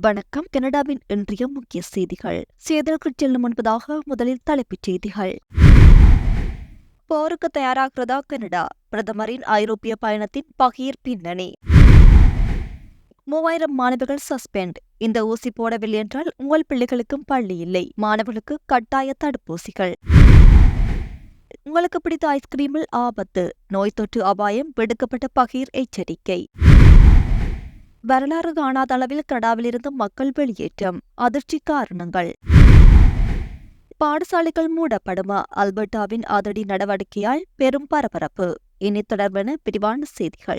வணக்கம். கனடாவின் இன்றைய முக்கிய செய்திகள். செய்திகளுக்கு செல்லும் முன்பதாக முதலில் தலைப்புச் செய்திகள். போருக்கு தயாராகிறதா கனடா? பிரதமரின் ஐரோப்பிய பயணத்தின் பகீர் பின்னணி. மூவாயிரம் மாணவர்கள் சஸ்பெண்ட். இந்த ஊசி போடவில்லை என்றால் உங்கள் பிள்ளைகளுக்கும் பள்ளி இல்லை. மாணவர்களுக்கு கட்டாய தடுப்பூசிகள். உங்களுக்கு பிடித்த ஐஸ்கிரீமில் ஆபத்து. நோய் தொற்று அபாயம் விடுக்கப்பட்ட பகீர் எச்சரிக்கை. வரலாறு காணாத அளவில் கனடாவிலிருந்து மக்கள் வெளியேற்றம் அதிர்ச்சி காரணங்கள். பாடசாலைகள் மூடப்படுமா? அல்பர்டாவின் அதிரடி நடவடிக்கையால் பெரும் பரபரப்பு. இனி தொடர்பான விரிவான செய்திகள்.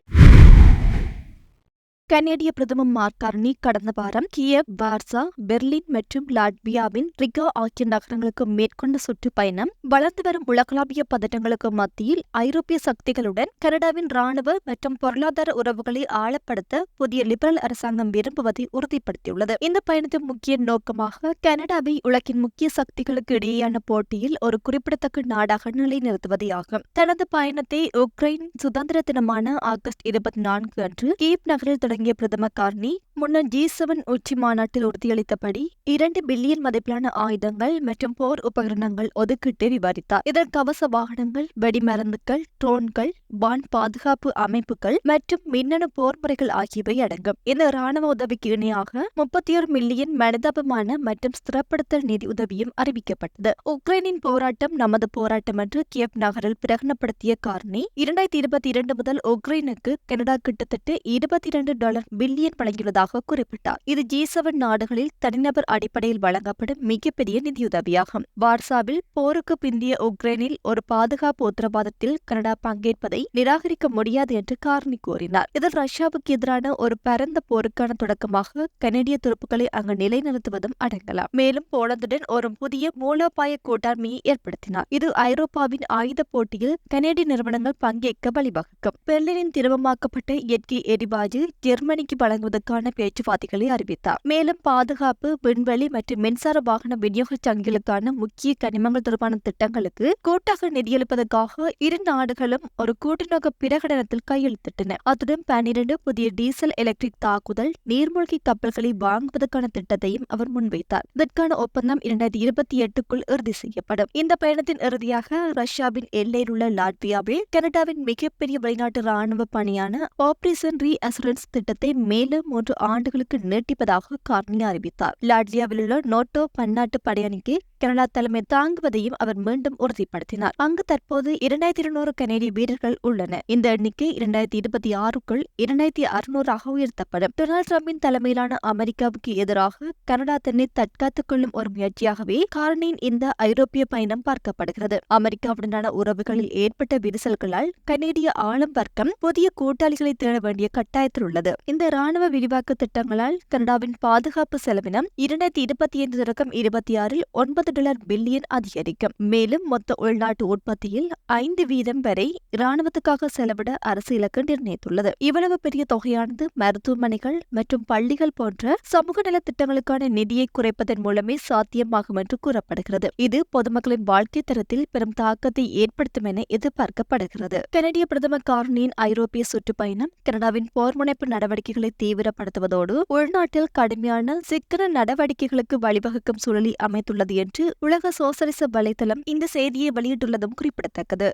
கனேடிய பிரதமர் மார்கார்னி கடந்த வாரம் கியவ் வார்சா பெர்லின் மற்றும் லாட்வியாவின் ரிகா ஆகிய நகரங்களுக்கு மேற்கொண்ட சுற்றுப்பயணம் வளர்ந்து வரும் உலகளாவிய பதட்டங்களுக்கு மத்தியில் ஐரோப்பிய சக்திகளுடன் கனடாவின் ராணுவ மற்றும் பொருளாதார உறவுகளை ஆழப்படுத்த புதிய லிபரல் அரசாங்கம் விரும்புவதை உறுதிப்படுத்தியுள்ளது. இந்த பயணத்தின் முக்கிய நோக்கமாக கனடாவை உலகின் முக்கிய சக்திகளுக்கு இடையேயான போட்டியில் ஒரு குறிப்பிடத்தக்க நாடாக நிலைநிறுத்துவதே ஆகும் தனது பயணத்தை உக்ரைன் சுதந்திர தினமான ஆகஸ்ட் இருபத்தி நான்கு அன்று கீப் நகரில் தொடங்கி வழங்கிய பிரதமர் கார்னி முன்னர் ஜி செவன் உச்சி மாநாட்டில் உறுதியளித்தபடி இரண்டு பில்லியன் மதிப்பிலான ஆயுதங்கள் மற்றும் போர் உபகரணங்கள் ஒதுக்கிட்டு விவரித்தார். இதன் கவச வாகனங்கள் வெடிமருந்துகள் ட்ரோன்கள் வான் பாதுகாப்பு அமைப்புகள் மற்றும் மின்னணு போர் முறைகள் ஆகியவை அடங்கும். இந்த ராணுவ உதவிக்கு இணையாக முப்பத்தி ஒரு மில்லியன் மனிதாபமான மற்றும் ஸ்திரப்படுத்தல் நிதி உதவியும் அறிவிக்கப்பட்டது. உக்ரைனின் போராட்டம் நமது போராட்டம் என்று கியப் நகரில் பிரகடனப்படுத்திய கார்னி இரண்டாயிரத்தி இருபத்தி இரண்டு முதல் உக்ரைனுக்கு கனடா கிட்டத்தட்ட இருபத்தி இரண்டு டாலர் பில்லியன் வழங்கியுள்ளதாக குறிப்பிட்டார். இது ஜி செவன் நாடுகளில் தனிநபர் அடிப்படையில் வழங்கப்படும் மிகப்பெரிய நிதியுதவியாகும். வார்சாவில் போருக்கு பிந்திய உக்ரைனில் ஒரு பாதுகாப்பு உத்தரவாதத்தில் கனடா பங்கேற்பதை நிராகரிக்க முடியாது என்று காரணி கூறினார். இதில் ரஷ்யாவுக்கு எதிரான ஒரு பரந்த போருக்கான தொடக்கமாக கனடிய துருப்புகளை அங்கு நிலைநிறுத்துவதும் அடங்கலாம். மேலும் போலந்துடன் ஒரு புதிய மூலோபாய கூட்டாண்மையை ஏற்படுத்தினார். இது ஐரோப்பாவின் ஆயுத போட்டியில் கனேடிய நிறுவனங்கள் பங்கேற்க வழிவகுக்கும். பெர்லினின் திரவமாக்கப்பட்ட இயற்கை எரிவாயு ஜெர்மனிக்கு வழங்குவதற்கான பேச்சுவார்த்தைகளை அறிவித்தார். மேலும் பாதுகாப்பு விண்வெளி மற்றும் மின்சார வாகன விநியோக சங்கிலுக்கான முக்கிய கனிமங்கள் தொடர்பான திட்டங்களுக்கு கூட்டாக நிதியளிப்பதற்காக இரு நாடுகளும் ஒரு கூட்டுநோக்க பிரகடனத்தில் கையெழுத்திட்டன. அத்துடன் பன்னிரண்டு புதிய டீசல் எலக்ட்ரிக் தாக்குதல் நீர்மூழ்கி கப்பல்களை வாங்குவதற்கான திட்டத்தையும் அவர் முன்வைத்தார். இதற்கான ஒப்பந்தம் இரண்டாயிரத்தி இருபத்தி எட்டுக்குள் இறுதி செய்யப்படும். இந்த பயணத்தின் இறுதியாக ரஷ்யாவின் எல்லையில் உள்ள லாட்வியாவில் கனடாவின் மிகப்பெரிய வெளிநாட்டு ராணுவ பணியான ஆபரேஷன் ரீ அசுரன்ஸ் திட்டத்தை மேலும் மூன்று ஆண்டுகளுக்கு நீட்டிப்பதாக கார்னி அறிவித்தார். லாட்லியாவில் உள்ள நோட்டோ பன்னாட்டு படையணிக்கு கனடா தலைமை தாங்குவதையும் அவர் மீண்டும் உறுதிப்படுத்தினார். அங்கு தற்போது இரண்டாயிரத்தி இருநூறு கனேடிய வீரர்கள் உள்ளனர். இந்த எண்ணிக்கை இரண்டாயிரத்தி இருபத்தி ஆறுக்குள் இரண்டாயிரத்தி அறுநூறாக உயர்த்தப்படும். டொனால்டு டிரம்பின் தலைமையிலான அமெரிக்காவுக்கு எதிராக கனடா தன்னை தற்காத்துக் கொள்ளும் ஒரு முயற்சியாகவே காரணியின் இந்த ஐரோப்பிய பயணம் பார்க்கப்படுகிறது. அமெரிக்காவுடனான உறவுகளில் ஏற்பட்ட விரிசல்களால் கனேடிய ஆளும் வர்க்கம் புதிய கூட்டாளிகளை தேட வேண்டிய கட்டாயத்தில் உள்ளது. இந்த ராணுவ விரிவாக்க திட்டங்களால் கனடாவின் பாதுகாப்பு செலவினம் இரண்டாயிரத்தி இருபத்தி ஐந்து தொடக்கம் இருபத்தி ஆறில் ஒன்பது டாலர் பில்லியன் அதிகரிக்கும். மேலும் மொத்த உள்நாட்டு உற்பத்தியில் ஐந்து வீதம் வரை இராணுவத்துக்காக செலவிட அரசு இலக்கு நிர்ணயித்துள்ளது. இவ்வளவு பெரிய தொகையானது மருத்துவமனைகள் மற்றும் பள்ளிகள் போன்ற சமூக நல திட்டங்களுக்கான நிதியை குறைப்பதன் மூலமே சாத்தியமாகும் என்று கூறப்படுகிறது. இது பொதுமக்களின் வாழ்க்கை தரத்தில் பெரும் தாக்கத்தை ஏற்படுத்தும் என எதிர்பார்க்கப்படுகிறது. கனடிய பிரதமர் கார்னியின் ஐரோப்பிய சுற்றுப்பயணம் கனடாவின் போர் முனைப்பு நடவடிக்கைகளை தீவிரப்படுத்துவதோடு உள்நாட்டில் கடுமையான சிக்கன நடவடிக்கைகளுக்கு வழிவகுக்கும் சூழலை அமைத்துள்ளது என்று உலக சோசலிச வலைதளம் இந்த செய்தியை வெளியிட்டுள்ளதும் குறிப்பிடத்தக்கது.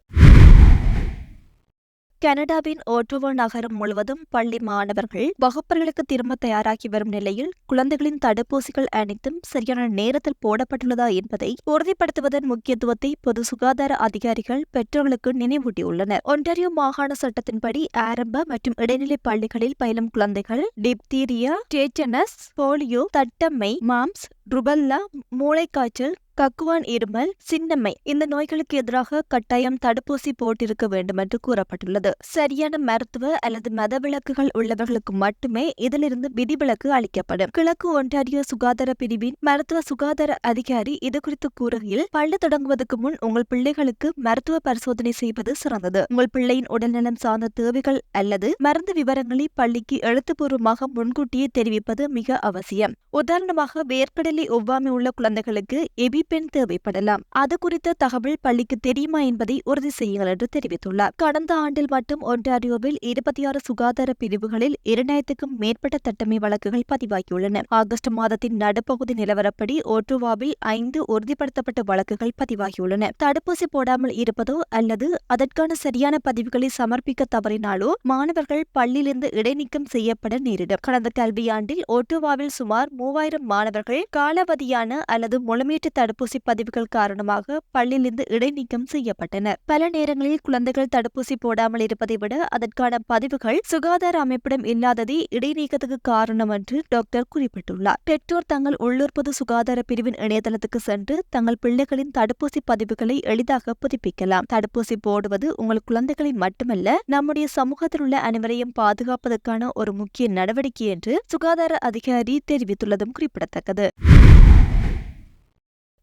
கனடாவின் ஓட்டோவோ நகரம் முழுவதும் பள்ளி மாணவர்கள் வகுப்பறைகளுக்கு திரும்ப தயாராகி வரும் நிலையில் குழந்தைகளின் தடுப்பூசிகள் அனைத்தும் சரியான நேரத்தில் போடப்பட்டுள்ளதா என்பதை உறுதிப்படுத்துவதன் முக்கியத்துவத்தை பொது சுகாதார அதிகாரிகள் பெற்றோர்களுக்கு நினைவூட்டியுள்ளனர். ஒன்டாரியோ மாகாண சட்டத்தின்படி ஆரம்ப மற்றும் இடைநிலை பள்ளிகளில் பயிலும் குழந்தைகள் டிப்தீரியா டேட்டனஸ் போலியோ தட்டம்மை மாம்ஸ் ருபல்லா மூளைக்காய்ச்சல் கக்குவான் இருமல் சின்னம்மை இந்த நோய்களுக்கு எதிராக கட்டாயம் தடுப்பூசி போட்டிருக்க வேண்டும் என்று கூறப்பட்டுள்ளது. சரியான மருத்துவ அல்லது மத விளக்குகள் உள்ளவர்களுக்கு மட்டுமே இதிலிருந்து விதிவிலக்கு அளிக்கப்படும். கிழக்கு ஒன்டாரியோ சுகாதார பிரிவின் மருத்துவ சுகாதார அதிகாரி இது குறித்து கூறுகையில் பள்ளி தொடங்குவதற்கு முன் உங்கள் பிள்ளைகளுக்கு மருத்துவ பரிசோதனை செய்வது சிறந்தது. உங்கள் பிள்ளையின் உடல்நலம் சார்ந்த தேவைகள் அல்லது மருந்து விவரங்களை பள்ளிக்கு எழுத்துப்பூர்வமாக முன்கூட்டியே தெரிவிப்பது மிக அவசியம். உதாரணமாக வேர்க்கடலை ஒவ்வாமை உள்ள குழந்தைகளுக்கு எபி பெண் தேவைப்படலாம். அது குறித்த தகவல் பள்ளிக்கு தெரியுமா என்பதை உறுதி செய்யுங்கள் என்று தெரிவித்துள்ளார். கடந்த ஆண்டில் மட்டும் ஒன்டாரியோவில் இருபத்தி ஆறு சுகாதார பிரிவுகளில் இரண்டாயிரத்துக்கும் மேற்பட்ட தட்டமை வழக்குகள் பதிவாகியுள்ளன. ஆகஸ்ட் மாதத்தின் நடுப்பகுதி நிலவரப்படி ஒட்டுவாவில் ஐந்து உறுதிப்படுத்தப்பட்ட வழக்குகள் பதிவாகியுள்ளன. தடுப்பூசி போடாமல் இருப்பதோ அல்லது அதற்கான சரியான பதிவுகளை சமர்ப்பிக்க தவறினாலோ மாணவர்கள் பள்ளியிலிருந்து இடைநீக்கம் செய்யப்பட நேரிடும். கடந்த கல்வியாண்டில் ஒட்டுவாவில் சுமார் மூவாயிரம் மாணவர்கள் காலாவதியான அல்லது முழுமையற்ற தடுப்பூசி பதிவுகள் காரணமாக பள்ளியிலிருந்து இடைநீக்கம் செய்யப்பட்டனர் பல நேரங்களில் குழந்தைகள் தடுப்பூசி போடாமல் இருப்பதை விட அதற்கான பதிவுகள் சுகாதார அமைப்பிடம் இல்லாததே இடைநீக்கத்துக்கு காரணம் என்று டாக்டர் குறிப்பிட்டுள்ளார். பெற்றோர் தங்கள் உள்ளூர் பொது சுகாதார பிரிவின் இணையதளத்துக்கு சென்று தங்கள் பிள்ளைகளின் தடுப்பூசி பதிவுகளை எளிதாக புதுப்பிக்கலாம். தடுப்பூசி போடுவது உங்கள் குழந்தைகளை மட்டுமல்ல நம்முடைய சமூகத்தில் உள்ள அனைவரையும் பாதுகாப்பதற்கான ஒரு முக்கிய நடவடிக்கை என்று சுகாதார அதிகாரி தெரிவித்துள்ளதும் குறிப்பிடத்தக்கது.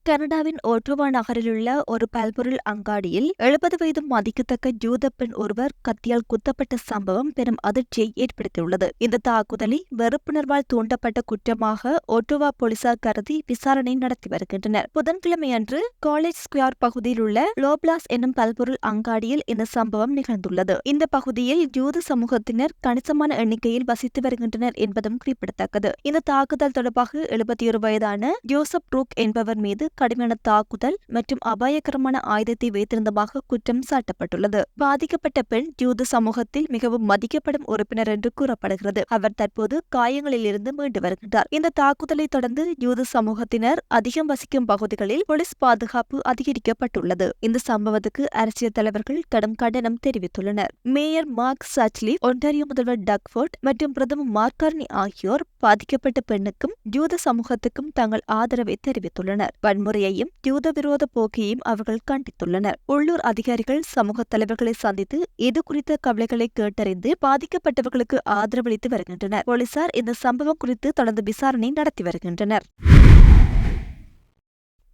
கனடாவின் ஓட்டோவா நகரிலுள்ள ஒரு பல்பொருள் அங்காடியில் எழுபது வயது மதிக்கத்தக்க ஜூத பெண் ஒருவர் கத்தியால் குத்தப்பட்ட சம்பவம் பெரும் அதிர்ச்சியை ஏற்படுத்தியுள்ளது. இந்த தாக்குதலை வெறுப்புணர்வால் தூண்டப்பட்ட குற்றமாக ஓட்டோவா போலீசார் கருதி விசாரணை நடத்தி வருகின்றனர். புதன்கிழமையன்று காலேஜ் ஸ்கொயர் பகுதியில் உள்ள லோப்லாஸ் என்னும் பல்பொருள் அங்காடியில் இந்த சம்பவம் நிகழ்ந்துள்ளது. இந்த பகுதியில் ஜூத சமூகத்தினர் கணிசமான எண்ணிக்கையில் வசித்து வருகின்றனர் என்பதும் குறிப்பிடத்தக்கது. இந்த தாக்குதல் தொடர்பாக எழுபத்தி ஒரு வயதான ஜோசப் ரூக் என்பவர் மீது கடுமையான தாக்குதல் மற்றும் அபாயகரமான ஆயுதத்தை வைத்திருந்ததாக குற்றம் சாட்டப்பட்டுள்ளது. பாதிக்கப்பட்ட பெண் யூத சமூகத்தில் மிகவும் மதிக்கப்படும் உறுப்பினர் என்று கூறப்படுகிறது. அவர் தற்போது காயங்களில் இருந்து மீண்டு வருகின்றார் இந்த தாக்குதலை தொடர்ந்து யூத சமூகத்தினர் அதிகம் வசிக்கும் பகுதிகளில் போலீஸ் பாதுகாப்பு அதிகரிக்கப்பட்டுள்ளது. இந்த சம்பவத்துக்கு அரசியல் தலைவர்கள் கடும் கண்டனம் தெரிவித்துள்ளனர். மேயர் மார்க் சச்லி ஒன்டாரியோ முதல்வர் டக்ஃபோர்ட் மற்றும் பிரதமர் மார்கார்னி ஆகியோர் பாதிக்கப்பட்ட பெண்ணுக்கும் யூத சமூகத்துக்கும் தங்கள் ஆதரவை தெரிவித்துள்ளனர். வன்முறையையும் யூத விரோத போக்கையும் அவர்கள் கண்டித்துள்ளனர். உள்ளூர் அதிகாரிகள் சமூக தலைவர்களை சந்தித்து இது குறித்த கவலைகளை கேட்டறிந்து பாதிக்கப்பட்டவர்களுக்கு ஆதரவளித்து வருகின்றனர். போலீசார் இந்த சம்பவம் குறித்து தொடர்ந்து விசாரணை நடத்தி வருகின்றனர்.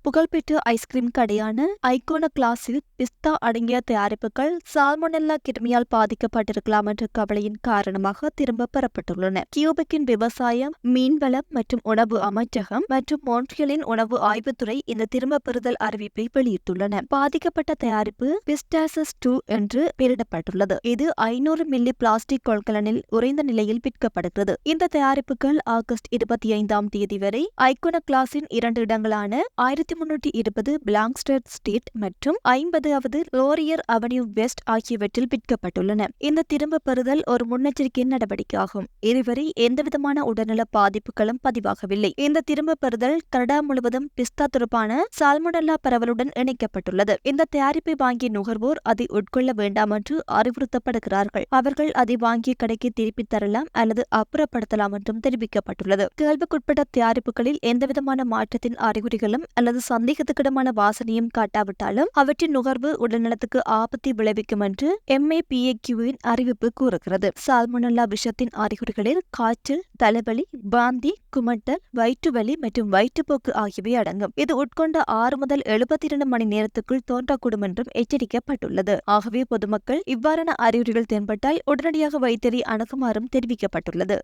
புகழ்பெற்ற ஐஸ்கிரீம் கடையான ஐகோன கிளாஸில் பிஸ்தா அடங்கிய தயாரிப்புகள் சால்மொனெல்லா கிருமியால் பாதிக்கப்பட்டிருக்கலாம் என்ற கவலையின் காரணமாக திரும்ப பெறப்பட்டுள்ளன. கியூபெக்கின் விவசாயம் மீன்வளம் மற்றும் உணவு அமைச்சகம் மற்றும் மோன்ட்ரியலின் உணவு ஆய்வுத்துறை இந்த திரும்ப பெறுதல் அறிவிப்பை வெளியிட்டுள்ளன. பாதிக்கப்பட்ட தயாரிப்பு பிஸ்டாசஸ் டூ என்று பெயரிடப்பட்டுள்ளது. இது ஐநூறு மில்லி பிளாஸ்டிக் கொள்கலனில் உறைந்த நிலையில் விற்கப்படுகிறது. இந்த தயாரிப்புகள் ஆகஸ்ட் இருபத்தி ஐந்தாம் தேதி வரை ஐகோன கிளாஸின் இரண்டு இடங்களான ஆயிரத்தி முன்னூற்றி இருபது பிளாங்ஸ்டர் ஸ்ட்ரீட் மற்றும் ஐம்பதாவது லோரியர் அவென்யூ வெஸ்ட் ஆகியவற்றில் விற்கப்பட்டுள்ளன. இந்த திரும்ப பெறுதல் ஒரு முன்னெச்சரிக்கை நடவடிக்கையாகும். இதுவரை எந்தவிதமான உடல்நல பாதிப்புகளும் பதிவாகவில்லை. இந்த திரும்ப பெறுதல் கனடா முழுவதும் பிஸ்தா தொடர்பான சால்மொனல்லா பரவலுடன் இணைக்கப்பட்டுள்ளது. இந்த தயாரிப்பை வாங்கிய நுகர்வோர் அதை உட்கொள்ள வேண்டாம் என்று அறிவுறுத்தப்படுகிறார்கள். அவர்கள் அதை வாங்கிய கடைக்கு திருப்பித் தரலாம் அல்லது அப்புறப்படுத்தலாம் என்றும் தெரிவிக்கப்பட்டுள்ளது. கேள்விக்குட்பட்ட தயாரிப்புகளில் எந்தவிதமான மாற்றத்தின் அறிகுறிகளும் அல்லது சந்தேகத்துக்கிடமான வாசனையும் காட்டாவிட்டாலும் அவற்றின் நுகர்வு உடல்நலத்துக்கு ஆபத்தை விளைவிக்கும் என்று எம்ஏபிஏக்யூவின் அறிவிப்பு கூறுகிறது. சால்மொனல்லா விஷத்தின் அறிகுறிகளில் காய்ச்சல் தலைவலி பாந்தி குமட்டல் வயிற்றுவலி மற்றும் வயிற்றுப்போக்கு ஆகியவை அடங்கும். இது உட்கொண்ட ஆறு முதல் எழுபத்தி இரண்டு மணி நேரத்துக்குள் தோன்றக்கூடும் என்றும் எச்சரிக்கப்பட்டுள்ளது. ஆகவே பொதுமக்கள் இவ்வாறான அறிகுறிகள் தென்பட்டால் உடனடியாக வைத்தியரை அணுகுமாறும் தெரிவிக்கப்பட்டுள்ளது.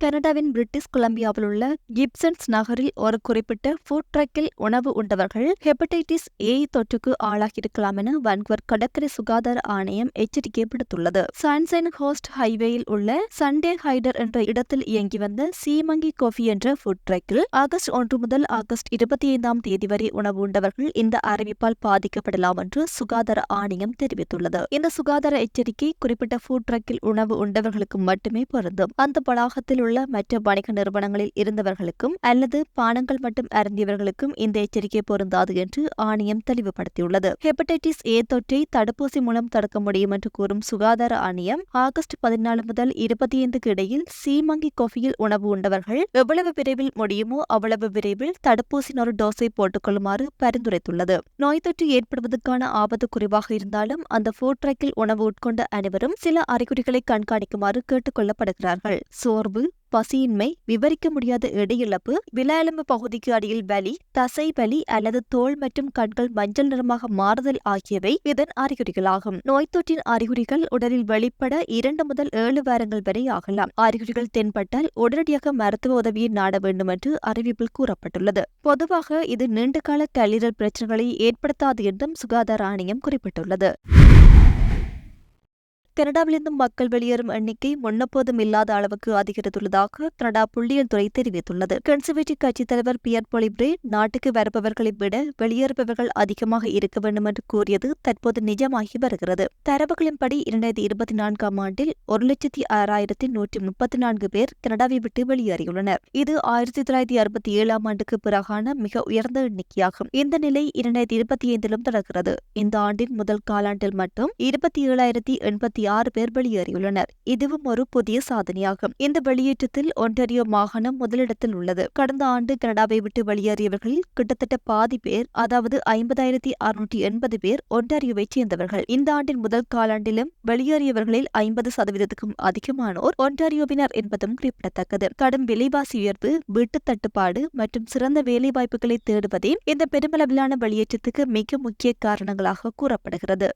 கனடாவின் பிரிட்டிஷ் கொலம்பியாவில் உள்ள கிப்சன்ஸ் நகரில் ஒரு குறிப்பிட்ட ஃபுட் ட்ரக்கில் உணவு உண்டவர்கள் ஹெப்படைட்டிஸ் ஏ தொற்றுக்கு ஆளாகியிருக்கலாம் என வான்குவர் கடற்கரை சுகாதார ஆணையம் எச்சரிக்கை விடுத்துள்ளது சன்சைன் ஹோஸ்ட் ஹைவேயில் உள்ள சண்டே ஹைடர் என்ற இடத்தில் இயங்கி வந்த சீமங்கி கோஃபி என்ற ஃபுட் ட்ரக்கில் ஆகஸ்ட் ஒன்று முதல் ஆகஸ்ட் இருபத்தி ஐந்தாம் தேதி வரை உணவு உண்டவர்கள் இந்த அறிவிப்பால் பாதிக்கப்படலாம் என்று சுகாதார ஆணையம் தெரிவித்துள்ளது. இந்த சுகாதார எச்சரிக்கை குறிப்பிட்ட ஃபுட் ட்ரக்கில் உணவு உண்டவர்களுக்கு மட்டுமே பொருந்தும். அந்த வளாகத்தில் உள்ள மற்ற வணிக நிறுவனங்களில் இருந்தவர்களுக்கும் அல்லது பானங்கள் மட்டும் அருந்தியவர்களுக்கும் இந்த எச்சரிக்கை பொருந்தாது என்று ஆணையம் தெளிவுபடுத்தியுள்ளது. ஹெப்படைட்டிஸ் ஏ தொற்றை தடுப்பூசி மூலம் தடுக்க முடியும் என்று கூறும் சுகாதார ஆணையம் ஆகஸ்ட் பதினாலு முதல் இருபத்தி ஐந்துக்கு இடையில் சீமங்கி கோஃபியில் உணவு உண்டவர்கள் எவ்வளவு விரைவில் முடியுமோ அவ்வளவு விரைவில் தடுப்பூசியின் ஒரு டோஸை போட்டுக்கொள்ளுமாறு பரிந்துரைத்துள்ளது. நோய் தொற்று ஏற்படுவதற்கான ஆபத்து குறைவாக இருந்தாலும் அந்த ஃபுட் ட்ரக்கில் உணவு உட்கொண்ட அனைவரும் சில அறிகுறிகளை கண்காணிக்குமாறு கேட்டுக் கொள்ளப்படுகிறார்கள் சோர்வு பசியின்மை விவரிக்க முடியாத எடையிழப்பு விலாயெலும்பு பகுதிக்கு அடியில் வலி தசை வலி அல்லது தோல் மற்றும் கண்கள் மஞ்சள் நிறமாக மாறுதல் ஆகியவை இதன் அறிகுறிகளாகும். நோய் தொற்றின் அறிகுறிகள் உடலில் வெளிப்பட இரண்டு முதல் ஏழு வாரங்கள் வரை ஆகலாம். அறிகுறிகள் தென்பட்டால் உடனடியாக மருத்துவ உதவியை நாட வேண்டும் என்று அறிவிப்பில் கூறப்பட்டுள்ளது. பொதுவாக இது நீண்டகால கல்லீரல் பிரச்சனைகளை ஏற்படுத்தாது என்றும் சுகாதார ஆணையம் குறிப்பிட்டுள்ளது. கனடாவிலிருந்து மக்கள் வெளியேறும் எண்ணிக்கை முன்னப்போதும் இல்லாத அளவுக்கு அதிகரித்துள்ளதாக கனடா புள்ளியியல் துறை தெரிவித்துள்ளது. கன்சர்வேட்டிவ் கட்சித் தலைவர் பியர் பொலிப்ரே நாட்டுக்கு வருபவர்களை விட வெளியேறுபவர்கள் அதிகமாக இருக்க வேண்டும் என்று கூறியது தற்போது நிஜமாகி வருகிறது. தரவுகளின்படி இரண்டாயிரத்தி இருபத்தி நான்காம் ஆண்டில் ஒரு லட்சத்தி ஆறாயிரத்தி நூற்றி முப்பத்தி நான்கு பேர் கனடாவை விட்டு வெளியேறியுள்ளனர். இது ஆயிரத்தி தொள்ளாயிரத்தி அறுபத்தி ஏழாம் ஆண்டுக்கு பிறகான மிக உயர்ந்த எண்ணிக்கையாகும். இந்த நிலை இரண்டாயிரத்தி இருபத்தி ஐந்திலும் தொடர்கிறது. இந்த ஆண்டின் முதல் காலாண்டில் மட்டும் இருபத்தி ஏழாயிரத்தி எண்பத்தி ஆறு பேர் வெளியேறியுள்ளனர். இதுவும் ஒரு புதிய சாதனையாகும். இந்த வெளியேற்றத்தில் ஒன்டாரியோ மாகாணம் முதலிடத்தில் உள்ளது. கடந்த ஆண்டு கனடாவை விட்டு வெளியேறியவர்களில் கிட்டத்தட்ட பாதி பேர் அதாவது ஐம்பதாயிரத்தி அறுநூற்றி எண்பது பேர் ஒன்டாரியோவை சேர்ந்தவர்கள். இந்த ஆண்டின் முதல் காலாண்டிலும் வெளியேறியவர்களில் ஐம்பது சதவீதத்துக்கும் அதிகமானோர் ஒன்டாரியோவினர் என்பதும் குறிப்பிடத்தக்கது. கடும் விலைவாசி உயர்வு வீட்டு தட்டுப்பாடு மற்றும் சிறந்த வேலைவாய்ப்புகளை தேடுவதே இந்த பெருமளவிலான வெளியேற்றத்துக்கு மிக முக்கிய காரணங்களாக கூறப்படுகிறது.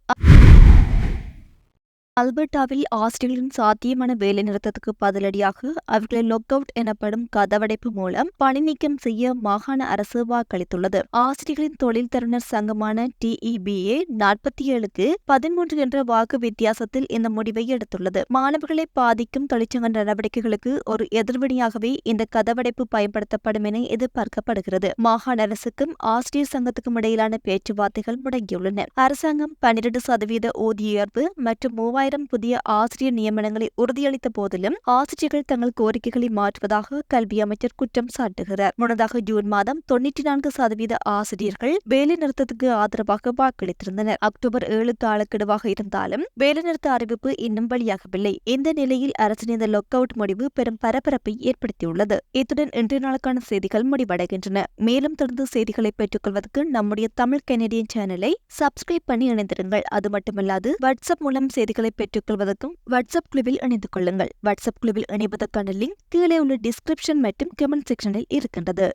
அல்பர்டாவில் ஆஸ்திரேலியின் சாத்தியமான வேலைநிறுத்தத்துக்கு பதிலடியாக அவர்களை லொக் அவுட் எனப்படும் கதவடைப்பு மூலம் பணி நீக்கம் செய்ய மாகாண அரசு வாக்களித்துள்ளது. ஆசிரியர்களின் தொழில் தருணர் சங்கமான டிஇபிஏ நாற்பத்தி ஏழுக்கு பதிமூன்று என்ற வாக்கு வித்தியாசத்தில் இந்த முடிவை எடுத்துள்ளது. மாணவர்களை பாதிக்கும் தொழிற்சங்க நடவடிக்கைகளுக்கு ஒரு எதிர்வினையாகவே இந்த கதவடைப்பு பயன்படுத்தப்படும் என எதிர்பார்க்கப்படுகிறது. மாகாண அரசுக்கும் ஆசிரியர் சங்கத்துக்கும் இடையிலான பேச்சுவார்த்தைகள் முடங்கியுள்ளன. அரசாங்கம் பன்னிரண்டு சதவீத ஊதிய உயர்வு மற்றும் மூவாயிரம் மூவாயிரம் புதிய ஆசிரியர் நியமனங்களை உறுதியளித்த போதிலும் ஆசிரியர்கள் தங்கள் கோரிக்கைகளை மாற்றுவதாக கல்வி அமைச்சர் குற்றம் சாட்டுகிறார். முன்னதாக ஜூன் மாதம் தொன்னூற்றி நான்கு சதவீத ஆசிரியர்கள் வேலை நிறுத்தத்துக்கு ஆதரவாக வாக்களித்திருந்தனர். அக்டோபர் ஏழு காலக்கெடுவாக இருந்தாலும் வேலைநிறுத்த அறிவிப்பு இன்னும் வெளியாகவில்லை. இந்த நிலையில் அரசின் இந்த லொக் அவுட் முடிவு பெரும் பரபரப்பை ஏற்படுத்தியுள்ளது. இத்துடன் இன்றைய நாளுக்கான செய்திகள் முடிவடைகின்றன. மேலும் தொடர்ந்து செய்திகளை பெற்றுக்கொள்வதற்கு நம்முடைய தமிழ் கெனடியன் சேனலை சப்ஸ்கிரைப் பண்ணி இணைந்திருங்கள். அது மட்டுமல்லாது வாட்ஸ்அப் மூலம் செய்திகளை பெற்றுக்கொள்வதற்கும் வாட்ஸ்அப் குழுவில் இணைந்து கொள்ளுங்கள். வாட்ஸ்அப் குழுவில் இணைவதற்கான லிங்க் கீழே உள்ள டிஸ்கிரிப்ஷன் மற்றும் கமெண்ட் செக்ஷனில் இருக்கின்றது.